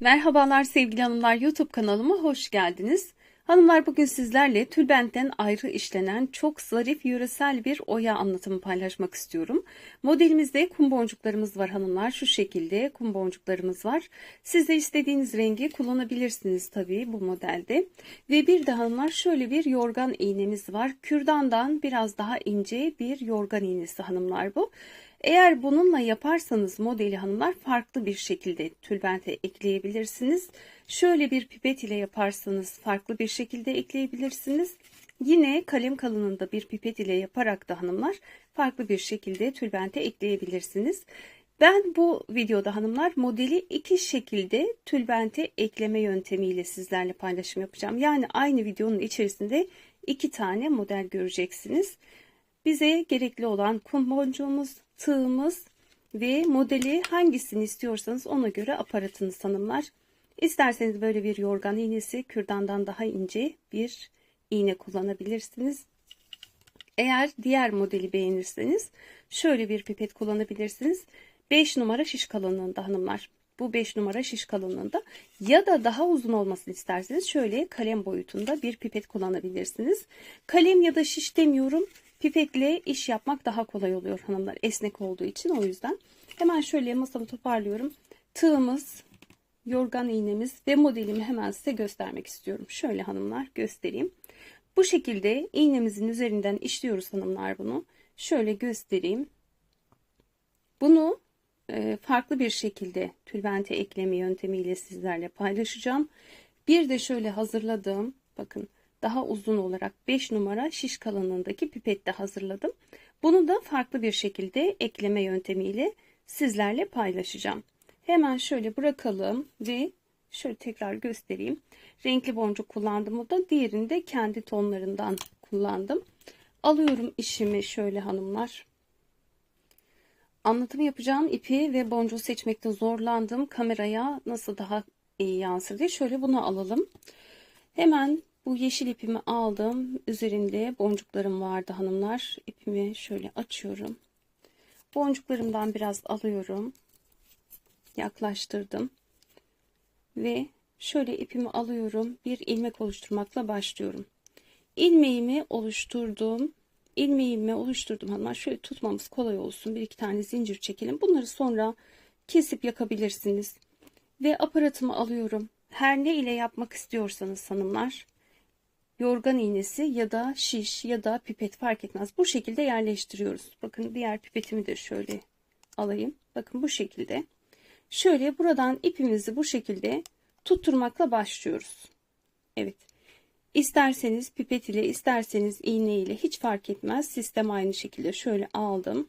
Merhabalar sevgili hanımlar YouTube kanalıma hoş geldiniz. Hanımlar bugün sizlerle tülbentten ayrı işlenen çok zarif yöresel bir oya anlatımı paylaşmak istiyorum. Modelimizde kum boncuklarımız var hanımlar. Şu şekilde kum boncuklarımız var. Siz de istediğiniz rengi kullanabilirsiniz tabii bu modelde. Ve bir de hanımlar şöyle bir yorgan iğnemiz var. Kürdandan biraz daha ince bir yorgan iğnesi hanımlar bu. Eğer bununla yaparsanız modeli hanımlar farklı bir şekilde tülbente ekleyebilirsiniz. Şöyle bir pipet ile yaparsanız farklı bir şekilde ekleyebilirsiniz. Yine kalem kalınlığında bir pipet ile yaparak da hanımlar farklı bir şekilde tülbente ekleyebilirsiniz. Ben bu videoda hanımlar modeli iki şekilde tülbente ekleme yöntemiyle sizlerle paylaşım yapacağım. Yani aynı videonun içerisinde iki tane model göreceksiniz. Bize gerekli olan kum boncuğumuz, tığımız ve modeli hangisini istiyorsanız ona göre aparatınız hanımlar. İsterseniz böyle bir yorgan iğnesi kürdandan daha ince bir iğne kullanabilirsiniz. Eğer diğer modeli beğenirseniz şöyle bir pipet kullanabilirsiniz. 5 numara şiş kalınlığında hanımlar. Bu 5 numara şiş kalınlığında ya da daha uzun olmasını isterseniz şöyle kalem boyutunda bir pipet kullanabilirsiniz. Kalem ya da şiş demiyorum. Pipetle iş yapmak daha kolay oluyor hanımlar. Esnek olduğu için o yüzden. Hemen şöyle masamı toparlıyorum. Tığımız, yorgan iğnemiz ve modelimi hemen size göstermek istiyorum. Şöyle hanımlar göstereyim. Bu şekilde iğnemizin üzerinden işliyoruz hanımlar bunu. Şöyle göstereyim. Bunu e, farklı bir şekilde tülbente ekleme yöntemiyle sizlerle paylaşacağım. Bir de şöyle hazırladığım bakın daha uzun olarak 5 numara şiş kalınlığındaki pipette hazırladım. Bunu da farklı bir şekilde ekleme yöntemiyle sizlerle paylaşacağım. Hemen şöyle bırakalım ve şöyle tekrar göstereyim. Renkli boncuk kullandım o da diğerini de kendi tonlarından kullandım. Alıyorum işimi şöyle hanımlar. Anlatım yapacağım ipi ve boncuğu seçmekte zorlandım. Kameraya nasıl daha iyi yansır diye şöyle bunu alalım. Hemen bu yeşil ipimi aldım. Üzerinde boncuklarım vardı hanımlar. İpimi şöyle açıyorum. Boncuklarımdan biraz alıyorum. Yaklaştırdım. Ve şöyle ipimi alıyorum. Bir ilmek oluşturmakla başlıyorum. İlmeğimi oluşturdum. İlmeğimi oluşturdum hanımlar. Şöyle tutmamız kolay olsun. Bir iki tane zincir çekelim. Bunları sonra kesip yakabilirsiniz. Ve aparatımı alıyorum. Her ne ile yapmak istiyorsanız hanımlar yorgan iğnesi ya da şiş ya da pipet fark etmez. Bu şekilde yerleştiriyoruz. Bakın diğer pipetimi de şöyle alayım. Bakın bu şekilde. Şöyle buradan ipimizi bu şekilde tutturmakla başlıyoruz. Evet. İsterseniz pipet ile isterseniz iğne ile hiç fark etmez. Sistem aynı şekilde şöyle aldım.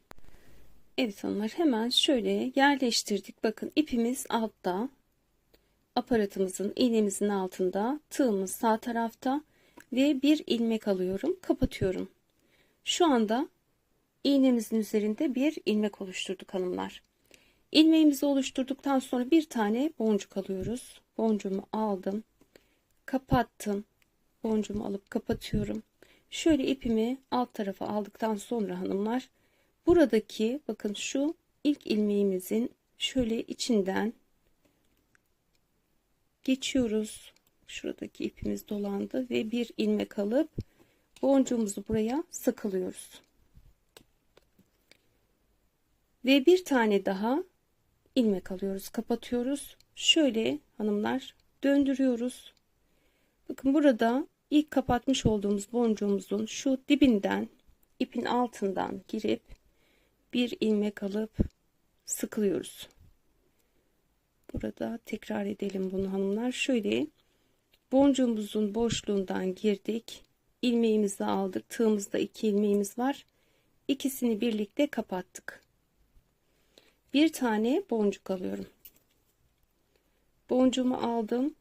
Evet hanımlar hemen şöyle yerleştirdik. Bakın ipimiz altta. Aparatımızın iğnemizin altında. Tığımız sağ tarafta ve bir ilmek alıyorum kapatıyorum. Şu anda iğnemizin üzerinde bir ilmek oluşturduk hanımlar. İlmeğimizi oluşturduktan sonra bir tane boncuk alıyoruz. Boncuğumu aldım kapattım. Boncuğumu alıp kapatıyorum. Şöyle ipimi alt tarafa aldıktan sonra hanımlar buradaki bakın şu ilk ilmeğimizin şöyle içinden geçiyoruz şuradaki ipimiz dolandı ve bir ilmek alıp boncuğumuzu buraya sıkılıyoruz. Ve bir tane daha ilmek alıyoruz, kapatıyoruz. Şöyle hanımlar döndürüyoruz. Bakın burada ilk kapatmış olduğumuz boncuğumuzun şu dibinden ipin altından girip bir ilmek alıp sıkılıyoruz. Burada tekrar edelim bunu hanımlar. Şöyle boncuğumuzun boşluğundan girdik. İlmeğimizi aldık. Tığımızda iki ilmeğimiz var. İkisini birlikte kapattık. Bir tane boncuk alıyorum. Boncuğumu aldım.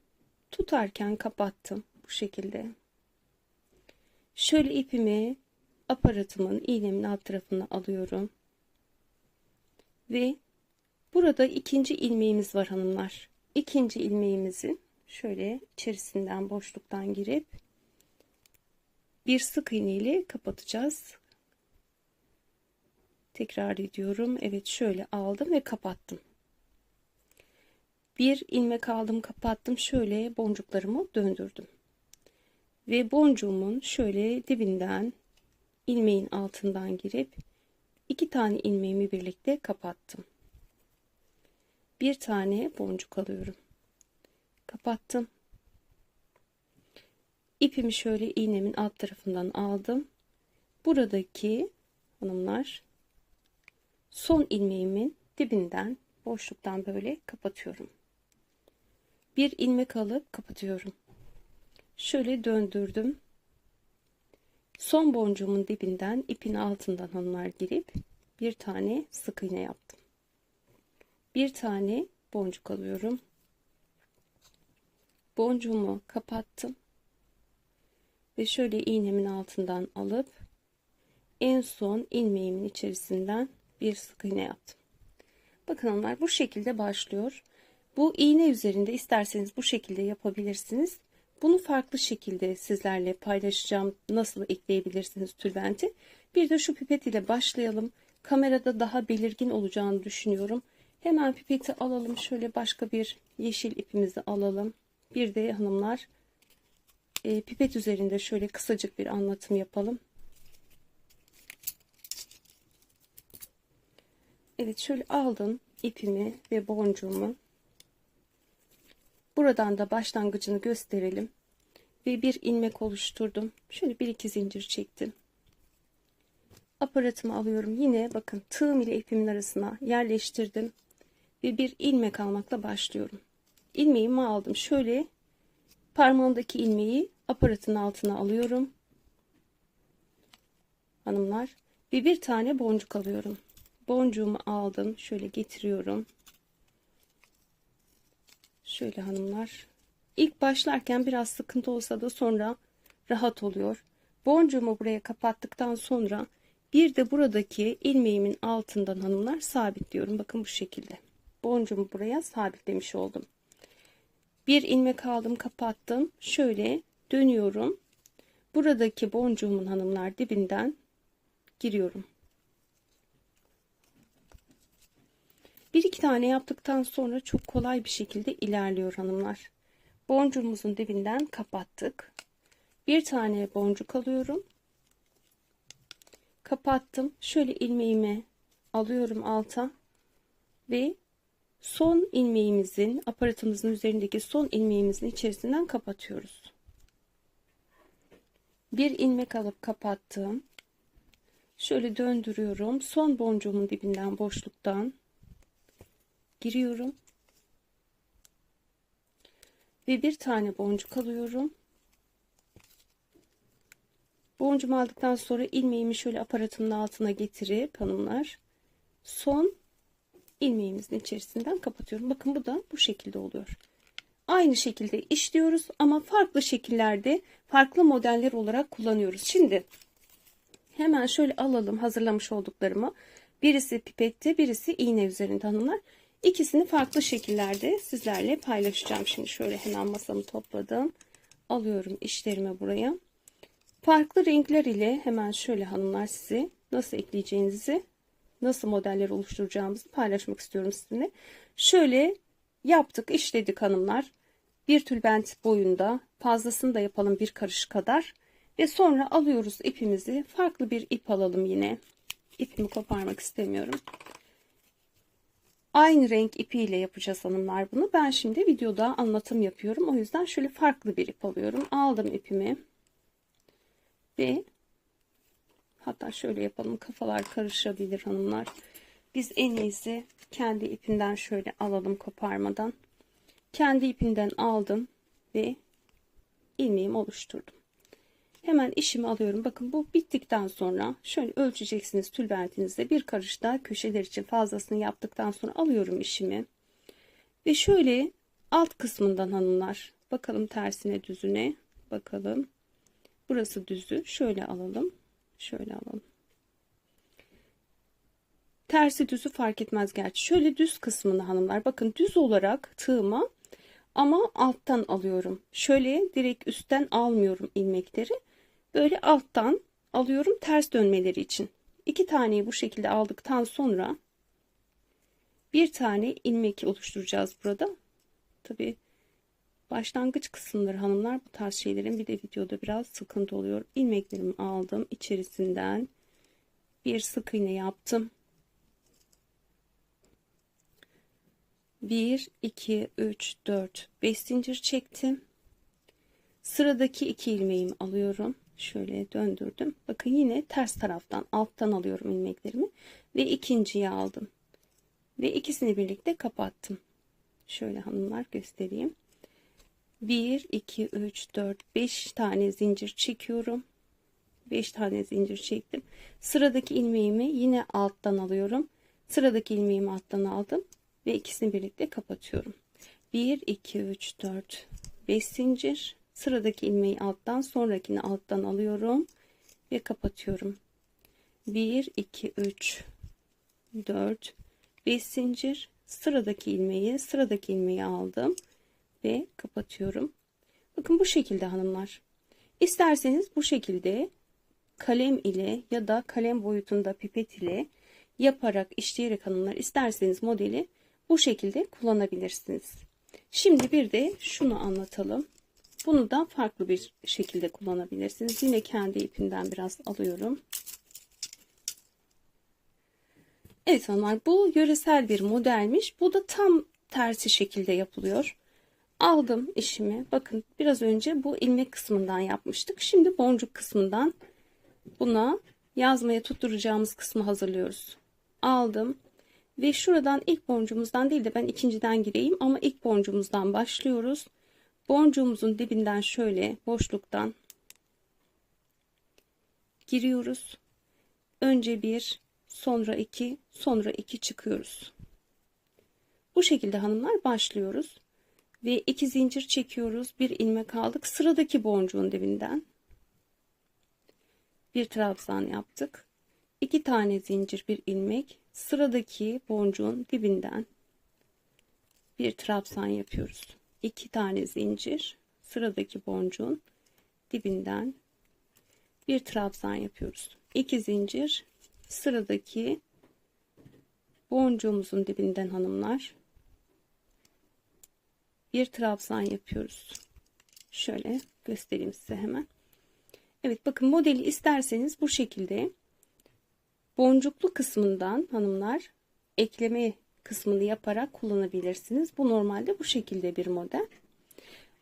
Tutarken kapattım bu şekilde. Şöyle ipimi aparatımın iğnemin alt tarafına alıyorum. Ve burada ikinci ilmeğimiz var hanımlar. İkinci ilmeğimizin şöyle içerisinden boşluktan girip bir sık iğne ile kapatacağız. Tekrar ediyorum. Evet şöyle aldım ve kapattım. Bir ilmek aldım kapattım şöyle boncuklarımı döndürdüm. Ve boncuğumun şöyle dibinden ilmeğin altından girip iki tane ilmeğimi birlikte kapattım. Bir tane boncuk alıyorum. Kapattım. İpimi şöyle iğnemin alt tarafından aldım. Buradaki hanımlar son ilmeğimin dibinden boşluktan böyle kapatıyorum. Bir ilmek alıp kapatıyorum. Şöyle döndürdüm. Son boncuğumun dibinden ipin altından hanımlar girip bir tane sık iğne yaptım. Bir tane boncuk alıyorum. Boncuğumu kapattım. Ve şöyle iğnemin altından alıp en son ilmeğimin içerisinden bir sık iğne yaptım. Bakın hanımlar bu şekilde başlıyor. Bu iğne üzerinde isterseniz bu şekilde yapabilirsiniz. Bunu farklı şekilde sizlerle paylaşacağım. Nasıl ekleyebilirsiniz tülbenti. Bir de şu pipet ile başlayalım. Kamerada daha belirgin olacağını düşünüyorum. Hemen pipeti alalım. Şöyle başka bir yeşil ipimizi alalım. Bir de hanımlar e, pipet üzerinde şöyle kısacık bir anlatım yapalım. Evet şöyle aldım ipimi ve boncuğumu. Buradan da başlangıcını gösterelim. Ve bir ilmek oluşturdum. Şöyle bir iki zincir çektim. Aparatımı alıyorum. Yine bakın tığım ile ipimin arasına yerleştirdim. Ve bir ilmek almakla başlıyorum. İlmeğimi aldım. Şöyle parmağımdaki ilmeği aparatın altına alıyorum. Hanımlar. Ve bir tane boncuk alıyorum. Boncuğumu aldım. Şöyle getiriyorum. Şöyle hanımlar. İlk başlarken biraz sıkıntı olsa da sonra rahat oluyor. Boncuğumu buraya kapattıktan sonra bir de buradaki ilmeğimin altından hanımlar sabitliyorum. Bakın bu şekilde. Boncuğumu buraya sabitlemiş oldum. Bir ilmek aldım kapattım. Şöyle dönüyorum. Buradaki boncuğumun hanımlar dibinden giriyorum. Bir iki tane yaptıktan sonra çok kolay bir şekilde ilerliyor hanımlar. Boncuğumuzun dibinden kapattık. Bir tane boncuk alıyorum. Kapattım. Şöyle ilmeğimi alıyorum alta ve son ilmeğimizin aparatımızın üzerindeki son ilmeğimizin içerisinden kapatıyoruz. Bir ilmek alıp kapattım. Şöyle döndürüyorum. Son boncuğumun dibinden boşluktan giriyorum. Ve bir tane boncuk alıyorum. Boncuğumu aldıktan sonra ilmeğimi şöyle aparatımın altına getirip hanımlar son ilmeğimizin içerisinden kapatıyorum. Bakın bu da bu şekilde oluyor. Aynı şekilde işliyoruz ama farklı şekillerde farklı modeller olarak kullanıyoruz. Şimdi hemen şöyle alalım hazırlamış olduklarımı. Birisi pipette birisi iğne üzerinde hanımlar. İkisini farklı şekillerde sizlerle paylaşacağım. Şimdi şöyle hemen masamı topladım. Alıyorum işlerimi buraya. Farklı renkler ile hemen şöyle hanımlar size nasıl ekleyeceğinizi, nasıl modeller oluşturacağımızı paylaşmak istiyorum sizinle. Şöyle yaptık, işledik hanımlar. Bir tülbent boyunda fazlasını da yapalım bir karış kadar. Ve sonra alıyoruz ipimizi. Farklı bir ip alalım yine. İpimi koparmak istemiyorum. Aynı renk ipiyle yapacağız hanımlar bunu. Ben şimdi videoda anlatım yapıyorum. O yüzden şöyle farklı bir ip alıyorum. Aldım ipimi. Ve hatta şöyle yapalım. Kafalar karışabilir hanımlar. Biz en iyisi kendi ipinden şöyle alalım koparmadan. Kendi ipinden aldım ve ilmeğimi oluşturdum. Hemen işimi alıyorum. Bakın bu bittikten sonra şöyle ölçeceksiniz tülbentinizde bir karış daha köşeler için fazlasını yaptıktan sonra alıyorum işimi. Ve şöyle alt kısmından hanımlar bakalım tersine düzüne bakalım. Burası düzü şöyle alalım. Şöyle alalım. Tersi düzü fark etmez gerçi. Şöyle düz kısmını hanımlar bakın düz olarak tığıma ama alttan alıyorum. Şöyle direkt üstten almıyorum ilmekleri böyle alttan alıyorum ters dönmeleri için. İki taneyi bu şekilde aldıktan sonra bir tane ilmek oluşturacağız burada. Tabi başlangıç kısımları hanımlar bu tarz şeylerin bir de videoda biraz sıkıntı oluyor. İlmeklerimi aldım. içerisinden bir sık iğne yaptım. 1 2 3 4 5 zincir çektim. Sıradaki iki ilmeğimi alıyorum. Şöyle döndürdüm. Bakın yine ters taraftan alttan alıyorum ilmeklerimi ve ikinciyi aldım. Ve ikisini birlikte kapattım. Şöyle hanımlar göstereyim. 1 2 3 4 5 tane zincir çekiyorum. 5 tane zincir çektim. Sıradaki ilmeğimi yine alttan alıyorum. Sıradaki ilmeğimi alttan aldım ve ikisini birlikte kapatıyorum. 1 2 3 4 5 zincir sıradaki ilmeği alttan sonrakini alttan alıyorum ve kapatıyorum 1 2 3 4 5 zincir sıradaki ilmeği sıradaki ilmeği aldım ve kapatıyorum bakın bu şekilde hanımlar isterseniz bu şekilde kalem ile ya da kalem boyutunda pipet ile yaparak işleyerek hanımlar isterseniz modeli bu şekilde kullanabilirsiniz. Şimdi bir de şunu anlatalım. Bunu da farklı bir şekilde kullanabilirsiniz. Yine kendi ipinden biraz alıyorum. Evet hanımlar bu yöresel bir modelmiş. Bu da tam tersi şekilde yapılıyor. Aldım işimi. Bakın biraz önce bu ilmek kısmından yapmıştık. Şimdi boncuk kısmından buna yazmaya tutturacağımız kısmı hazırlıyoruz. Aldım ve şuradan ilk boncuğumuzdan değil de ben ikinciden gireyim ama ilk boncuğumuzdan başlıyoruz. Boncuğumuzun dibinden şöyle boşluktan giriyoruz. Önce bir, sonra iki, sonra iki çıkıyoruz. Bu şekilde hanımlar başlıyoruz. Ve iki zincir çekiyoruz. Bir ilmek aldık. Sıradaki boncuğun dibinden bir trabzan yaptık. İki tane zincir bir ilmek sıradaki boncuğun dibinden bir trabzan yapıyoruz. İki tane zincir sıradaki boncuğun dibinden bir trabzan yapıyoruz. İki zincir sıradaki boncuğumuzun dibinden hanımlar bir trabzan yapıyoruz. Şöyle göstereyim size hemen. Evet bakın modeli isterseniz bu şekilde boncuklu kısmından hanımlar ekleme kısmını yaparak kullanabilirsiniz. Bu normalde bu şekilde bir model.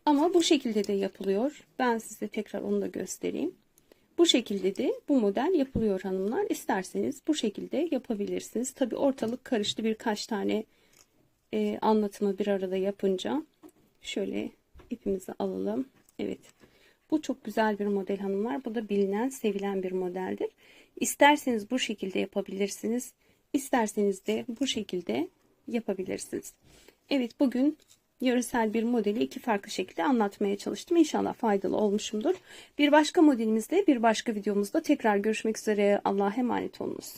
Ama bu şekilde de yapılıyor. Ben size tekrar onu da göstereyim. Bu şekilde de bu model yapılıyor hanımlar. İsterseniz bu şekilde yapabilirsiniz. Tabi ortalık karıştı birkaç tane e, anlatımı bir arada yapınca. Şöyle ipimizi alalım. Evet. Bu çok güzel bir model hanımlar. Bu da bilinen, sevilen bir modeldir. İsterseniz bu şekilde yapabilirsiniz. İsterseniz de bu şekilde yapabilirsiniz. Evet bugün yöresel bir modeli iki farklı şekilde anlatmaya çalıştım. İnşallah faydalı olmuşumdur. Bir başka modelimizde bir başka videomuzda tekrar görüşmek üzere. Allah'a emanet olunuz.